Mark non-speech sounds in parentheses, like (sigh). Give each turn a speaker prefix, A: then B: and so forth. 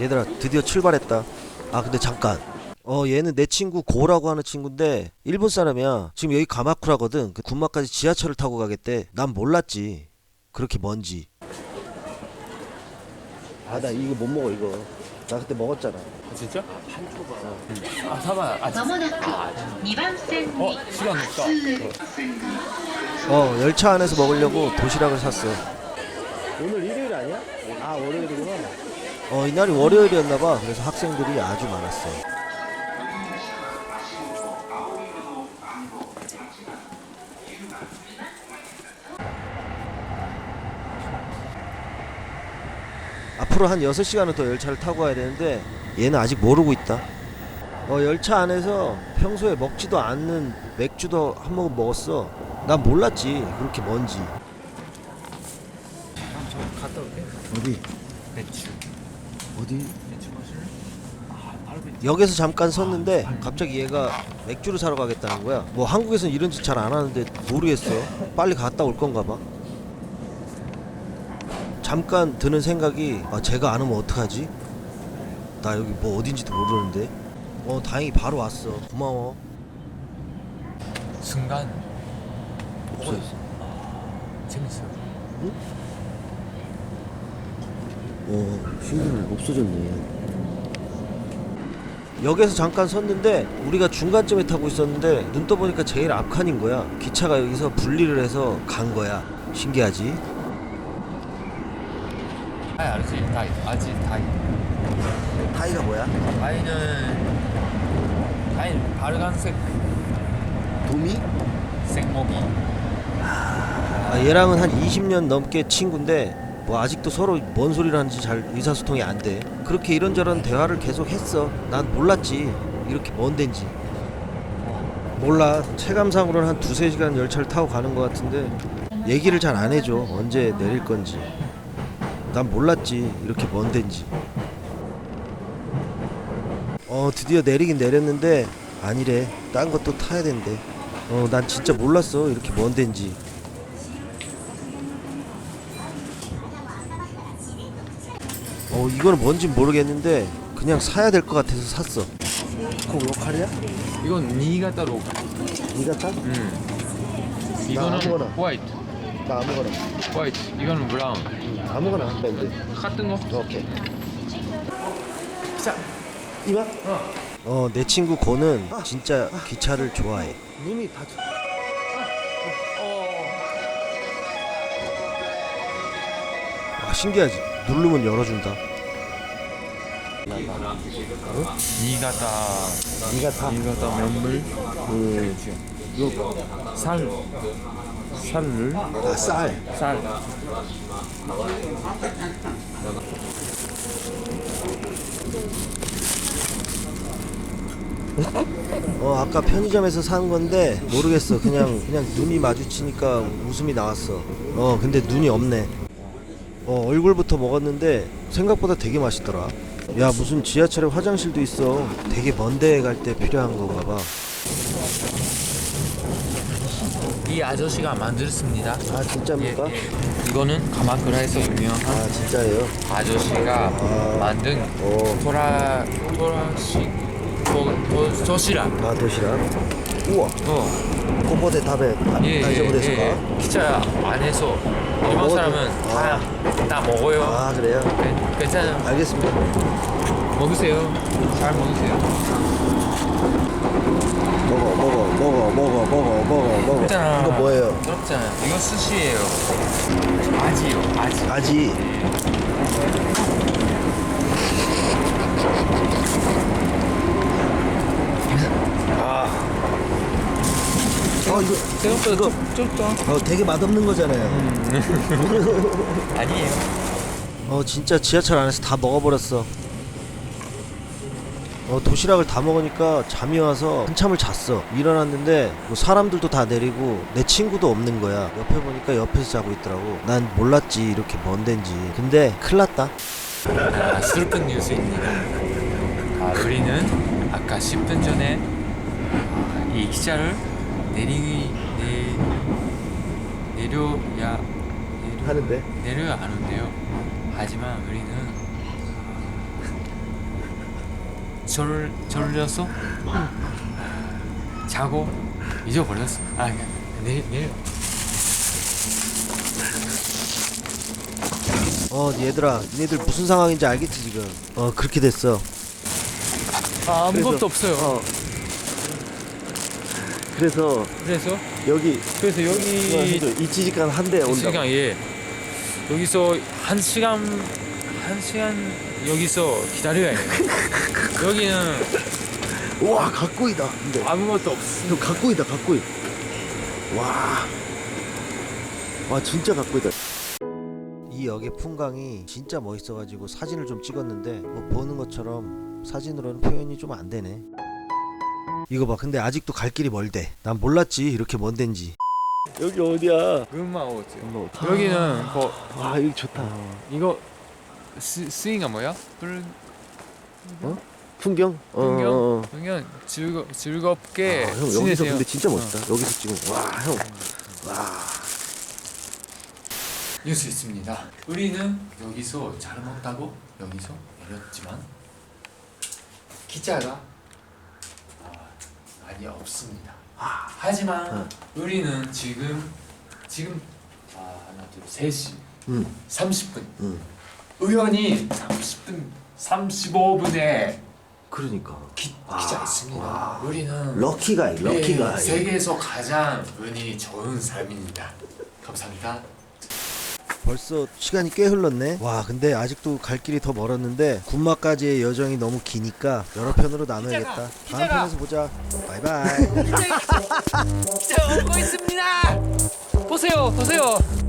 A: 얘들아 드디어 출발했다 아 근데 잠깐 어 얘는 내 친구 고라고 하는 친구인데 일본 사람이야 지금 여기 가마쿠라거든 그 군마까지 지하철을 타고 가겠대 난 몰랐지 그렇게 먼지 아 나 이거 못 먹어 이거 나 그때 먹었잖아
B: 진짜? 아 사봐 아
C: まもなく2番線
B: 어
C: に
B: 시간 없다
A: 어 열차 안에서 먹으려고 도시락을 샀어 오늘 일요일 아니야? 아 월요일이구나 어 이날이 월요일이었나봐. 그래서 학생들이 아주 많았어 앞으로 한 6시간은 더 열차를 타고 가야 되는데 얘는 아직 모르고 있다. 어 열차 안에서 평소에 먹지도 않는 맥주도 한 모금 먹었어. 난 몰랐지. 그렇게 먼지.
B: 갔다 올게.
A: 어디?
B: 배추
A: 어디?
B: 아
A: 역에서 잠깐 섰는데 갑자기 얘가 맥주를 사러 가겠다는 거야. 뭐 한국에선 이런 짓 잘 안 하는데 모르겠어. 빨리 갔다 올 건가 봐. 잠깐 드는 생각이 아 제가 안 오면 어떡하지? 나 여기 뭐 어딘지도 모르는데. 어 다행히 바로 왔어. 고마워.
B: 순간
A: 없어졌어.
B: 재밌어요
A: 어, 신기루 없어졌네. 역에서 잠깐 섰는데 우리가 중간쯤에 타고 있었는데 눈 떠보니까 제일 앞칸인 거야. 기차가 여기서 분리를 해서 간 거야. 신기하지?
B: 타이 알지? 타이 알지? 타이
A: 타이가 뭐야?
B: 타이는 타이는 빨간색
A: 도미?
B: 생모기
A: 아, 얘랑은 한 20년 넘게 친구인데 뭐 아직도 서로 뭔 소리를 하는지 잘 의사소통이 안 돼. 그렇게 이런저런 대화를 계속 했어. 난 몰랐지. 이렇게 먼 데인지. 몰라. 체감상으로는 한 두세 시간 열차를 타고 가는 것 같은데 얘기를 잘 안 해줘. 언제 내릴 건지. 난 몰랐지. 이렇게 먼 데인지. 어, 드디어 내리긴 내렸는데 아니래. 딴 것도 타야 된대. 어, 난 진짜 몰랐어. 이렇게 먼 데인지. 어 이거는 뭔진 모르겠는데 그냥 사야 될 것 같아서 샀어. 그거 로컬이야?
B: 이건 니가타 로가
A: 니가 타?
B: 음 이거는
A: 아무거나.
B: 화이트
A: 나 아무거나.
B: 화이트 이거는 브라운
A: 응, 아무거나 한 밴드.
B: 같은 거
A: 오케이.
B: 자
A: 이봐. 어, 내 친구 고는 진짜 기차를 좋아해. 눈이 다. 아 신기하지. 누르면 열어준다.
B: 니가타
A: 니가 타.
B: 니가타 면물 그살 살을
A: 아, 쌀.
B: 쌀. (laughs)
A: 어 아까 편의점에서 산 건데 모르겠어. 그냥 그냥 눈이 마주치니까 웃음이 나왔어. 어 근데 눈이 없네. 어 얼굴부터 먹었는데 생각보다 되게 맛있더라 야 무슨 지하철에 화장실도 있어 되게 먼 데에 갈때 필요한 건가
B: 봐이 아저씨가 만들었습니다.
A: 아 진짜입니까?
B: 예, 예. 이거는 가마쿠라에서 유명한
A: 아 진짜예요?
B: 아저씨가
A: 아.
B: 만든
A: 어.
B: 토라 토라식 도, 도, 도시락.
A: 아 도시락 우와
B: 어.
A: 코보데 다베
B: 예,
A: 다이저브
B: 예,
A: 데스까?
B: 예. 기차 안에서 일본
A: 먹어도-
B: 사람은
A: 아.
B: 다, 다 먹어요.
A: 아 그래요?
B: 괜- 괜찮아요.
A: 알겠습니다
B: 먹으세요. 잘 먹으세요.
A: 먹어 먹어 먹어 먹어 먹어 먹어 먹어
B: 괜찮아.
A: 이거 뭐예요?
B: 부럽잖아요. 이거 스시예요. 아지요. 아지.
A: 아지 아 이거
B: 생각보다
A: 이거-
B: 좁, 좁죠?
A: 어 되게 맛없는 거잖아요. (laughs)
B: 아니에요.
A: 어 진짜 지하철 안에서 다 먹어버렸어. 어 도시락을 다 먹으니까 잠이 와서 한참을 잤어. 일어났는데 뭐 사람들도 다 내리고 내 친구도 없는 거야. 옆에 보니까 옆에서 자고 있더라고. 난 몰랐지 이렇게 먼 데인지. 근데 큰일 났다.
B: 아, 슬픈 뉴스입니다. 아, 우리는 아까 10분 전에 아, 이 기차를 내리 내 내려야 내려,
A: 하는데
B: 내려야 하는데요. 하지만 우리는 졸 졸려서 자고 잊어버렸어. 아 내일 내일
A: 어 얘들아 니네들 무슨 상황인지 알겠지 지금 어 그렇게 됐어
B: 아, 아무것도
A: 그래서-
B: 없어요.
A: 어 그래서
B: 그래서?
A: 여기
B: 그래서 여기
A: 이치지간
B: 한대이 시간 예. 여기서 한 시간 한 시간 여기서 기다려야 해요. (laughs) 여기는
A: 와 각고이다 근데.
B: 아무것도 없어.
A: 형 각고이다 각고이. 와. 와 진짜 각고이다. 이 역의 풍광이 진짜 멋있어가지고 사진을 좀 찍었는데 뭐 보는 것처럼 사진으로는 표현이 좀 안 되네 이거 봐. 근데 아직도 갈 길이 멀대. 난 몰랐지 이렇게 먼 데인지. 여기 어디야?
B: 금마오죠. 여기는
A: 뭐와 여기 좋다.
B: 이거 스, 스윙가 뭐야? 불
A: 풍경?
B: 풍경? 풍경? 즐거 즐겁게
A: 아, 형 여기서
B: 지내세요.
A: 근데 진짜
B: 어.
A: 멋있다. 여기서 찍은 와형.
B: 뉴스 있습니다. 우리는 여기서 잘못하고? 여기서 내렸지만? 기자가 아, 많이 없습니다. 하지만 우리는 지금 지금 아, 하나 둘 셋이
A: 응.
B: 30분
A: 응.
B: 우연히 30분 35분에
A: 그러니까
B: 기,
A: 아,
B: 기자 있습니다.
A: 와.
B: 우리는
A: 럭키가이 럭키가이
B: 네, 세계에서 가장 운이 좋은 삶입니다. 감사합니다.
A: 벌써 시간이 꽤 흘렀네. 와, 근데 아직도 갈 길이 더 멀었는데 군마까지의 여정이 너무 기니까 여러 편으로 나눠야겠다. 다음 편에서 보자. 바이바이.
B: 기자 오고 있습니다. 보세요, 보세요.